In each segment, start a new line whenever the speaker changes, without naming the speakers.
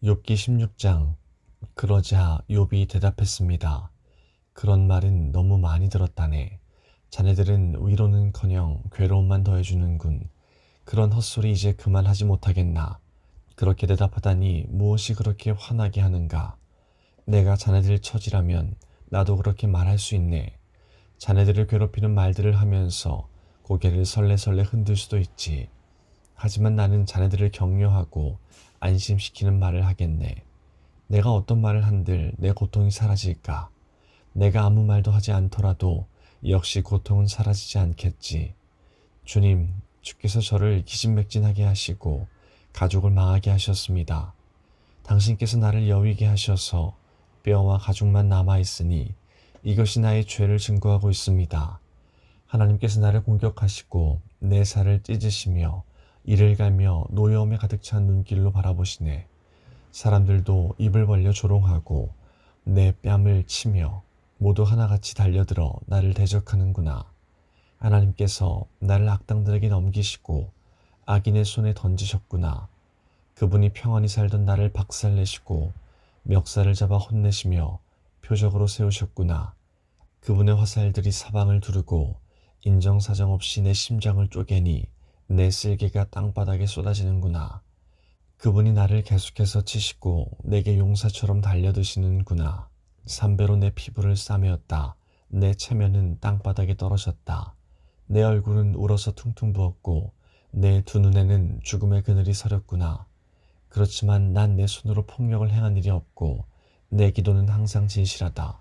욥기 16장 그러자 욥이 대답했습니다. 그런 말은 너무 많이 들었다네. 자네들은 위로는커녕 괴로움만 더해주는군. 그런 헛소리 이제 그만하지 못하겠나. 그렇게 대답하다니 무엇이 그렇게 화나게 하는가. 내가 자네들 처지라면 나도 그렇게 말할 수 있네. 자네들을 괴롭히는 말들을 하면서 고개를 설레설레 흔들 수도 있지. 하지만 나는 자네들을 격려하고 안심시키는 말을 하겠네. 내가 어떤 말을 한들 내 고통이 사라질까? 내가 아무 말도 하지 않더라도 역시 고통은 사라지지 않겠지. 주님, 주께서 저를 기진맥진하게 하시고 가족을 망하게 하셨습니다. 당신께서 나를 여위게 하셔서 뼈와 가죽만 남아있으니 이것이 나의 죄를 증거하고 있습니다. 하나님께서 나를 공격하시고 내 살을 찢으시며 이를 갈며 노여움에 가득 찬 눈길로 바라보시네. 사람들도 입을 벌려 조롱하고 내 뺨을 치며 모두 하나같이 달려들어 나를 대적하는구나. 하나님께서 나를 악당들에게 넘기시고 악인의 손에 던지셨구나. 그분이 평안히 살던 나를 박살내시고 멱살을 잡아 혼내시며 표적으로 세우셨구나. 그분의 화살들이 사방을 두르고 인정사정 없이 내 심장을 쪼개니 내 쓸개가 땅바닥에 쏟아지는구나. 그분이 나를 계속해서 치시고 내게 용사처럼 달려드시는구나. 삼배로 내 피부를 싸매었다. 내 체면은 땅바닥에 떨어졌다. 내 얼굴은 울어서 퉁퉁 부었고 내 두 눈에는 죽음의 그늘이 서렸구나. 그렇지만 난 내 손으로 폭력을 행한 일이 없고 내 기도는 항상 진실하다.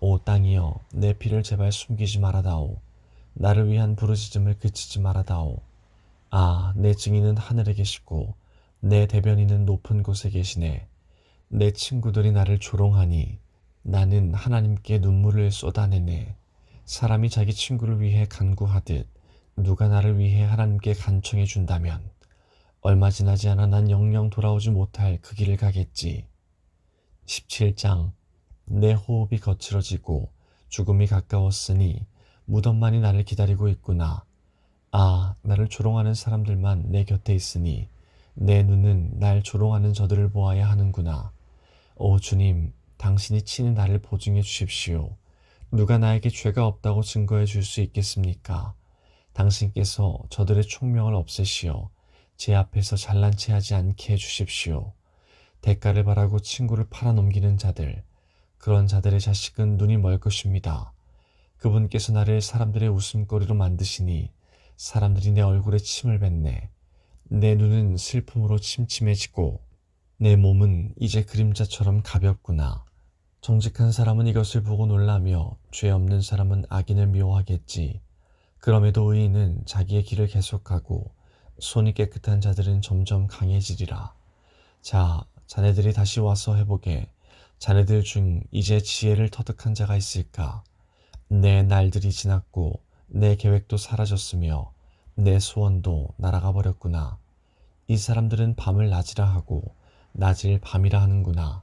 오 땅이여 내 피를 제발 숨기지 말아다오. 나를 위한 부르짖음을 그치지 말아다오. 아, 내 증인은 하늘에 계시고 내 대변인은 높은 곳에 계시네. 내 친구들이 나를 조롱하니 나는 하나님께 눈물을 쏟아내네. 사람이 자기 친구를 위해 간구하듯 누가 나를 위해 하나님께 간청해 준다면 얼마 지나지 않아 난 영영 돌아오지 못할 그 길을 가겠지. 17장 내 호흡이 거칠어지고 죽음이 가까웠으니 무덤만이 나를 기다리고 있구나. 아, 나를 조롱하는 사람들만 내 곁에 있으니 내 눈은 날 조롱하는 저들을 보아야 하는구나. 오 주님, 당신이 친히 나를 보증해 주십시오. 누가 나에게 죄가 없다고 증거해 줄 수 있겠습니까? 당신께서 저들의 총명을 없애시어 제 앞에서 잘난 체 하지 않게 해 주십시오. 대가를 바라고 친구를 팔아넘기는 자들, 그런 자들의 자식은 눈이 멀 것입니다. 그분께서 나를 사람들의 웃음거리로 만드시니 사람들이 내 얼굴에 침을 뱉네. 내 눈은 슬픔으로 침침해지고 내 몸은 이제 그림자처럼 가볍구나. 정직한 사람은 이것을 보고 놀라며 죄 없는 사람은 악인을 미워하겠지. 그럼에도 의인은 자기의 길을 계속하고 손이 깨끗한 자들은 점점 강해지리라. 자, 자네들이 다시 와서 해보게. 자네들 중 이제 지혜를 터득한 자가 있을까? 내 날들이 지났고 내 계획도 사라졌으며 내 소원도 날아가 버렸구나. 이 사람들은 밤을 낮이라 하고 낮을 밤이라 하는구나.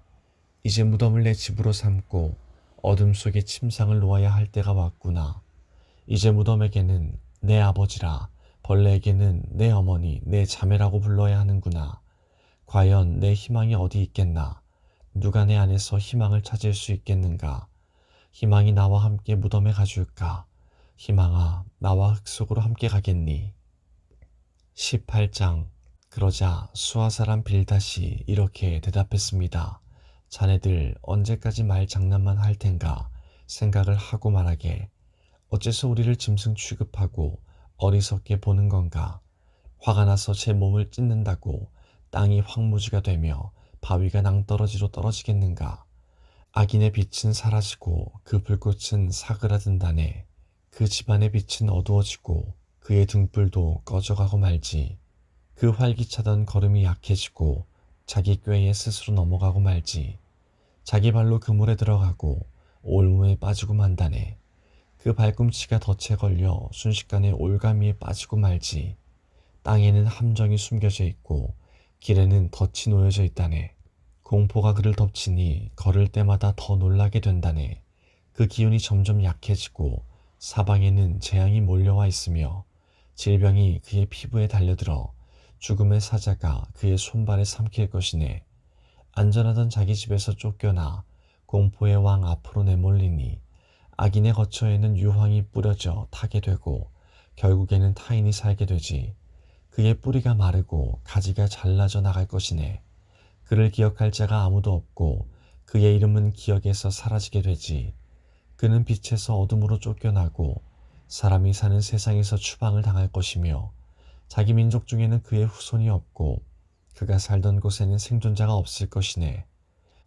이제 무덤을 내 집으로 삼고 어둠 속에 침상을 놓아야 할 때가 왔구나. 이제 무덤에게는 내 아버지라 벌레에게는 내 어머니, 내 자매라고 불러야 하는구나. 과연 내 희망이 어디 있겠나? 누가 내 안에서 희망을 찾을 수 있겠는가? 희망이 나와 함께 무덤에 가줄까? 희망아, 나와 흙 속으로 함께 가겠니? 18장. 그러자 수아 사람 빌다시 이렇게 대답했습니다. 자네들 언제까지 말 장난만 할 텐가 생각을 하고 말하게. 어째서 우리를 짐승 취급하고 어리석게 보는 건가? 화가 나서 제 몸을 찢는다고 땅이 황무지가 되며 바위가 낭떠러지로 떨어지겠는가? 악인의 빛은 사라지고 그 불꽃은 사그라든다네. 그 집안의 빛은 어두워지고 그의 등불도 꺼져가고 말지. 그 활기차던 걸음이 약해지고 자기 꾀에 스스로 넘어가고 말지. 자기 발로 그물에 들어가고 올무에 빠지고 만다네. 그 발꿈치가 덫에 걸려 순식간에 올가미에 빠지고 말지. 땅에는 함정이 숨겨져 있고 길에는 덫이 놓여져 있다네. 공포가 그를 덮치니 걸을 때마다 더 놀라게 된다네. 그 기운이 점점 약해지고 사방에는 재앙이 몰려와 있으며 질병이 그의 피부에 달려들어 죽음의 사자가 그의 손발에 삼킬 것이네. 안전하던 자기 집에서 쫓겨나 공포의 왕 앞으로 내몰리니 악인의 거처에는 유황이 뿌려져 타게 되고 결국에는 타인이 살게 되지. 그의 뿌리가 마르고 가지가 잘라져 나갈 것이네. 그를 기억할 자가 아무도 없고 그의 이름은 기억에서 사라지게 되지. 그는 빛에서 어둠으로 쫓겨나고 사람이 사는 세상에서 추방을 당할 것이며 자기 민족 중에는 그의 후손이 없고 그가 살던 곳에는 생존자가 없을 것이네.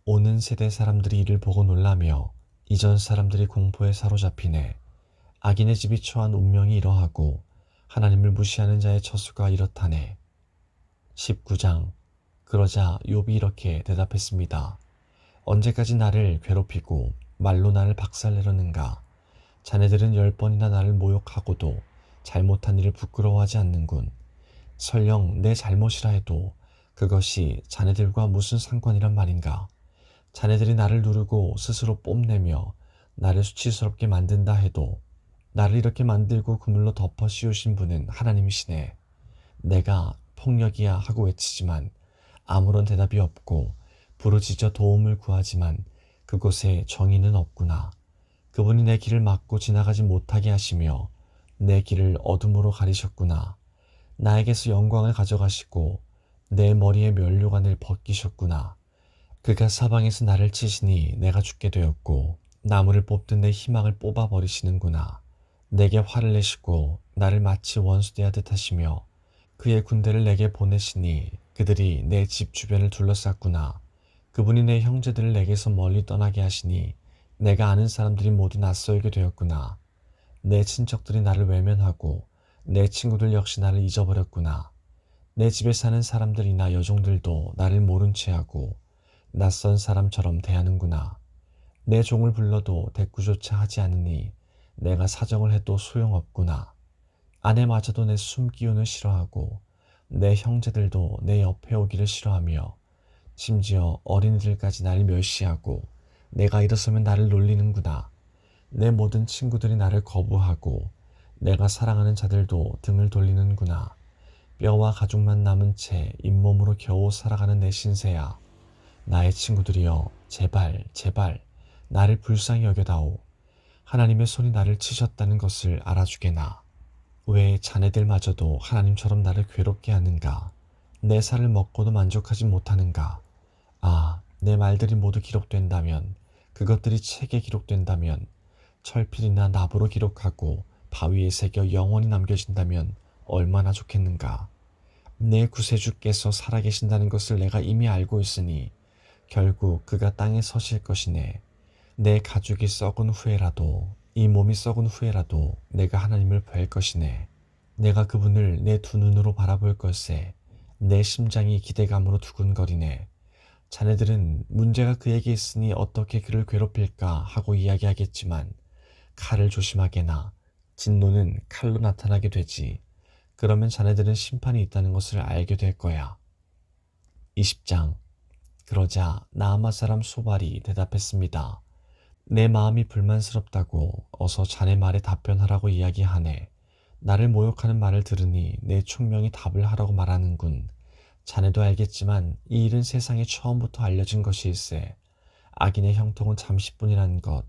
오는 세대 사람들이 이를 보고 놀라며 이전 사람들이 공포에 사로잡히네. 악인의 집이 처한 운명이 이러하고 하나님을 무시하는 자의 처수가 이렇다네. 19장 그러자 욥이 이렇게 대답했습니다. 언제까지 나를 괴롭히고 말로 나를 박살내려는가? 자네들은 열 번이나 나를 모욕하고도 잘못한 일을 부끄러워하지 않는군. 설령 내 잘못이라 해도 그것이 자네들과 무슨 상관이란 말인가? 자네들이 나를 누르고 스스로 뽐내며 나를 수치스럽게 만든다 해도 나를 이렇게 만들고 그물로 덮어 씌우신 분은 하나님이시네. 내가 폭력이야 하고 외치지만 아무런 대답이 없고 부르짖어 도움을 구하지만 그곳에 정의는 없구나. 그분이 내 길을 막고 지나가지 못하게 하시며 내 길을 어둠으로 가리셨구나. 나에게서 영광을 가져가시고 내 머리에 면류관을 벗기셨구나. 그가 사방에서 나를 치시니 내가 죽게 되었고 나무를 뽑듯 내 희망을 뽑아 버리시는구나. 내게 화를 내시고 나를 마치 원수대하듯 하시며 그의 군대를 내게 보내시니 그들이 내 집 주변을 둘러쌌구나. 그분이 내 형제들을 내게서 멀리 떠나게 하시니 내가 아는 사람들이 모두 낯설게 되었구나. 내 친척들이 나를 외면하고 내 친구들 역시 나를 잊어버렸구나. 내 집에 사는 사람들이나 여종들도 나를 모른 채 하고 낯선 사람처럼 대하는구나. 내 종을 불러도 대꾸조차 하지 않으니 내가 사정을 해도 소용없구나. 아내마저도 내 숨기운을 싫어하고 내 형제들도 내 옆에 오기를 싫어하며 심지어 어린이들까지 나를 멸시하고 내가 일어서면 나를 놀리는구나. 내 모든 친구들이 나를 거부하고 내가 사랑하는 자들도 등을 돌리는구나. 뼈와 가죽만 남은 채 잇몸으로 겨우 살아가는 내 신세야. 나의 친구들이여 제발 제발 나를 불쌍히 여겨다오. 하나님의 손이 나를 치셨다는 것을 알아주게나. 왜 자네들마저도 하나님처럼 나를 괴롭게 하는가? 내 살을 먹고도 만족하지 못하는가? 아, 내 말들이 모두 기록된다면, 그것들이 책에 기록된다면, 철필이나 나부로 기록하고 바위에 새겨 영원히 남겨진다면 얼마나 좋겠는가? 내 구세주께서 살아계신다는 것을 내가 이미 알고 있으니 결국 그가 땅에 서실 것이네. 내 가죽이 썩은 후에라도 이 몸이 썩은 후에라도 내가 하나님을 뵐 것이네. 내가 그분을 내 두 눈으로 바라볼 것에 내 심장이 기대감으로 두근거리네. 자네들은 문제가 그에게 있으니 어떻게 그를 괴롭힐까 하고 이야기하겠지만 칼을 조심하게나 진노는 칼로 나타나게 되지. 그러면 자네들은 심판이 있다는 것을 알게 될 거야. 20장 그러자 나아마 사람 소발이 대답했습니다. 내 마음이 불만스럽다고 어서 자네 말에 답변하라고 이야기하네. 나를 모욕하는 말을 들으니 내 총명이 답을 하라고 말하는군. 자네도 알겠지만 이 일은 세상에 처음부터 알려진 것일세. 악인의 형통은 잠시뿐이라는 것,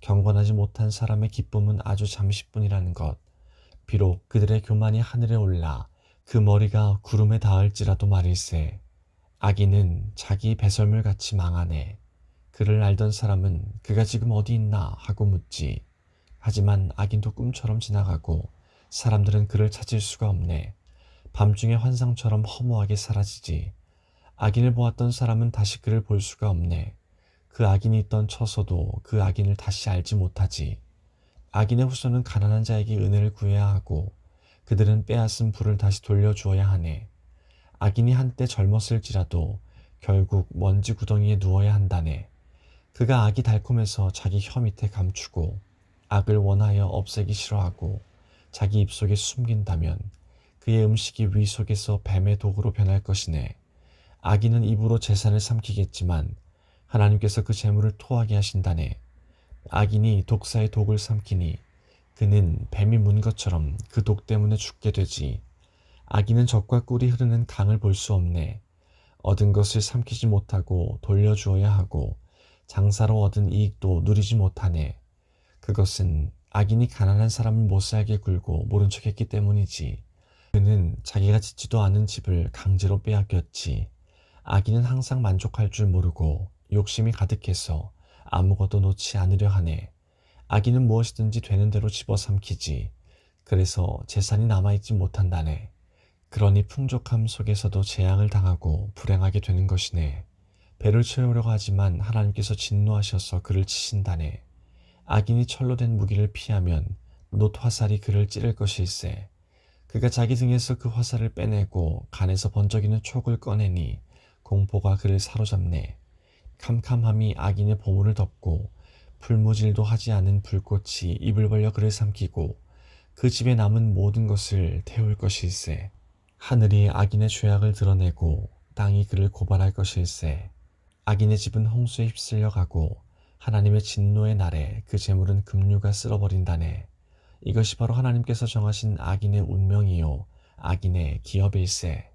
경건하지 못한 사람의 기쁨은 아주 잠시뿐이라는 것. 비록 그들의 교만이 하늘에 올라 그 머리가 구름에 닿을지라도 말일세. 악인은 자기 배설물 같이 망하네. 그를 알던 사람은 그가 지금 어디 있나 하고 묻지. 하지만 악인도 꿈처럼 지나가고 사람들은 그를 찾을 수가 없네. 밤중에 환상처럼 허무하게 사라지지. 악인을 보았던 사람은 다시 그를 볼 수가 없네. 그 악인이 있던 처소도 그 악인을 다시 알지 못하지. 악인의 후손은 가난한 자에게 은혜를 구해야 하고 그들은 빼앗은 불을 다시 돌려주어야 하네. 악인이 한때 젊었을지라도 결국 먼지 구덩이에 누워야 한다네. 그가 악이 달콤해서 자기 혀 밑에 감추고 악을 원하여 없애기 싫어하고 자기 입속에 숨긴다면 그의 음식이 위 속에서 뱀의 독으로 변할 것이네. 악인은 입으로 재산을 삼키겠지만 하나님께서 그 재물을 토하게 하신다네. 악인이 독사의 독을 삼키니 그는 뱀이 문 것처럼 그 독 때문에 죽게 되지. 악인은 적과 꿀이 흐르는 강을 볼 수 없네. 얻은 것을 삼키지 못하고 돌려주어야 하고 장사로 얻은 이익도 누리지 못하네. 그것은 악인이 가난한 사람을 못 살게 굴고 모른 척했기 때문이지. 그는 자기가 짓지도 않은 집을 강제로 빼앗겼지. 악인은 항상 만족할 줄 모르고 욕심이 가득해서 아무것도 놓지 않으려 하네. 악인은 무엇이든지 되는 대로 집어삼키지. 그래서 재산이 남아있지 못한다네. 그러니 풍족함 속에서도 재앙을 당하고 불행하게 되는 것이네. 배를 채우려고 하지만 하나님께서 진노하셔서 그를 치신다네. 악인이 철로 된 무기를 피하면 놋 화살이 그를 찌를 것일세. 그가 자기 등에서 그 화살을 빼내고 간에서 번쩍이는 촉을 꺼내니 공포가 그를 사로잡네. 캄캄함이 악인의 보물을 덮고 풀무질도 하지 않은 불꽃이 입을 벌려 그를 삼키고 그 집에 남은 모든 것을 태울 것일세. 하늘이 악인의 죄악을 드러내고 땅이 그를 고발할 것일세. 악인의 집은 홍수에 휩쓸려 가고 하나님의 진노의 날에 그 재물은 급류가 쓸어버린다네. 이것이 바로 하나님께서 정하신 악인의 운명이요 악인의 기업일세.